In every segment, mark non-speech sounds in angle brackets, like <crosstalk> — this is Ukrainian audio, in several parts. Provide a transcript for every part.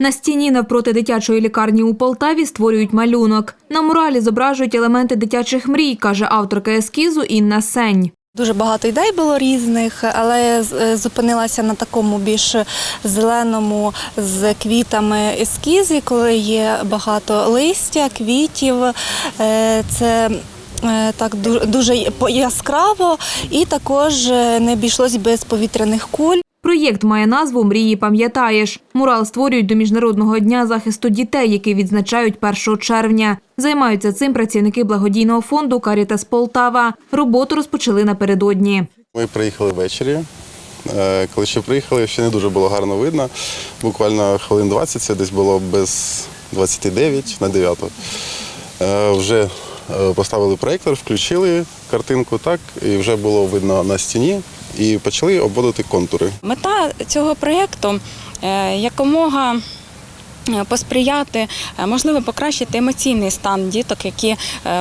На стіні навпроти дитячої лікарні у Полтаві створюють малюнок. На муралі зображують елементи дитячих мрій, каже авторка ескізу Інна Сень. Дуже багато ідей було різних, але е, зупинилася на такому більш зеленому з квітами ескізі, коли є багато листя, квітів. Е, Це е, так дуже яскраво, і також не обійшлось без повітряних куль. Проєкт має назву Мрії пам'ятаєш. Мурал створюють до Міжнародного дня захисту дітей, який відзначають 1 червня. Займаються цим працівники благодійного фонду Карітас Полтава. Роботу розпочали напередодні. Ми приїхали ввечері. Е, Коли ще приїхали, ще не дуже було гарно видно. Буквально хвилин 20, це десь було без 29 на 9. Е, Вже е, поставили проєктор, включили картинку так, і вже було видно на стіні, і почали обводити контури. Мета цього проєкту е, якомога е, посприяти, е, можливо, покращити емоційний стан діток, які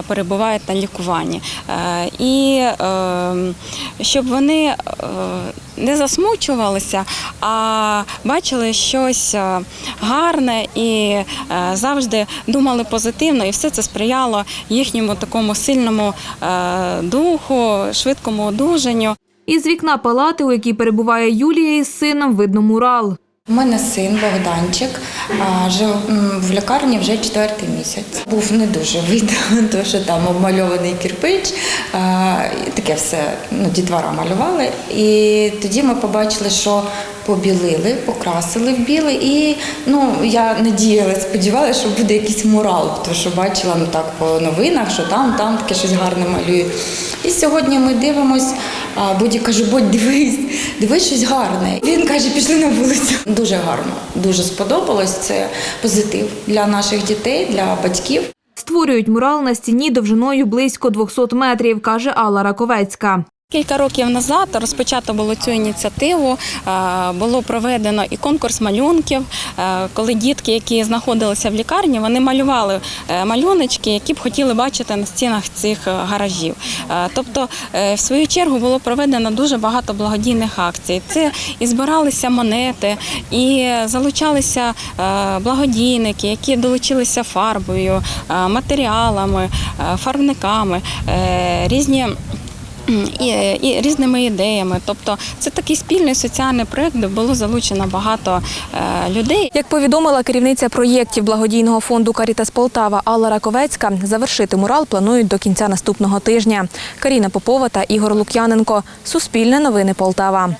перебувають на лікуванні. І щоб вони не засмучувалися, а бачили щось гарне і завжди думали позитивно, і все це сприяло їхньому такому сильному духу, швидкому одужанню. Із вікна палати, у якій перебуває Юлія із сином, видно мурал. У мене син Богданчик, жив в лікарні вже четвертий місяць. Був не дуже видно, <laughs> тому що там обмальований і таке все ну, дітвора малювали. І тоді ми побачили, що побілили, покрасили в біле, і ну я надіялася, сподівалася, що буде якийсь мурал, тому що бачила ну так по новинах, що там, там таке щось гарне малюють. І сьогодні ми дивимось, а Боді каже, Бодь, дивись, дивись щось гарне. Він каже, пішли на вулицю. Дуже гарно, дуже сподобалось. Це позитив для наших дітей, для батьків. Створюють мурал на стіні довжиною близько 200 метрів, каже Алла Раковецька. Кілька років назад розпочато було цю ініціативу. е, Було проведено і конкурс малюнків, е, коли дітки, які знаходилися в лікарні, вони малювали е, малюночки, які б хотіли бачити на стінах цих гаражів. Тобто, в свою чергу було проведено дуже багато благодійних акцій. Це і збиралися монети, і залучалися благодійники, які долучилися фарбою, матеріалами, фарбниками, різні. І, і різними ідеями, тобто це такий спільний соціальний проект, де було залучено багато е, людей. Як повідомила керівниця проєктів благодійного фонду Карітас Полтава Алла Раковецька, завершити мурал планують до кінця наступного тижня. Каріна Попова та Ігор Лук'яненко. Суспільне новини Полтава.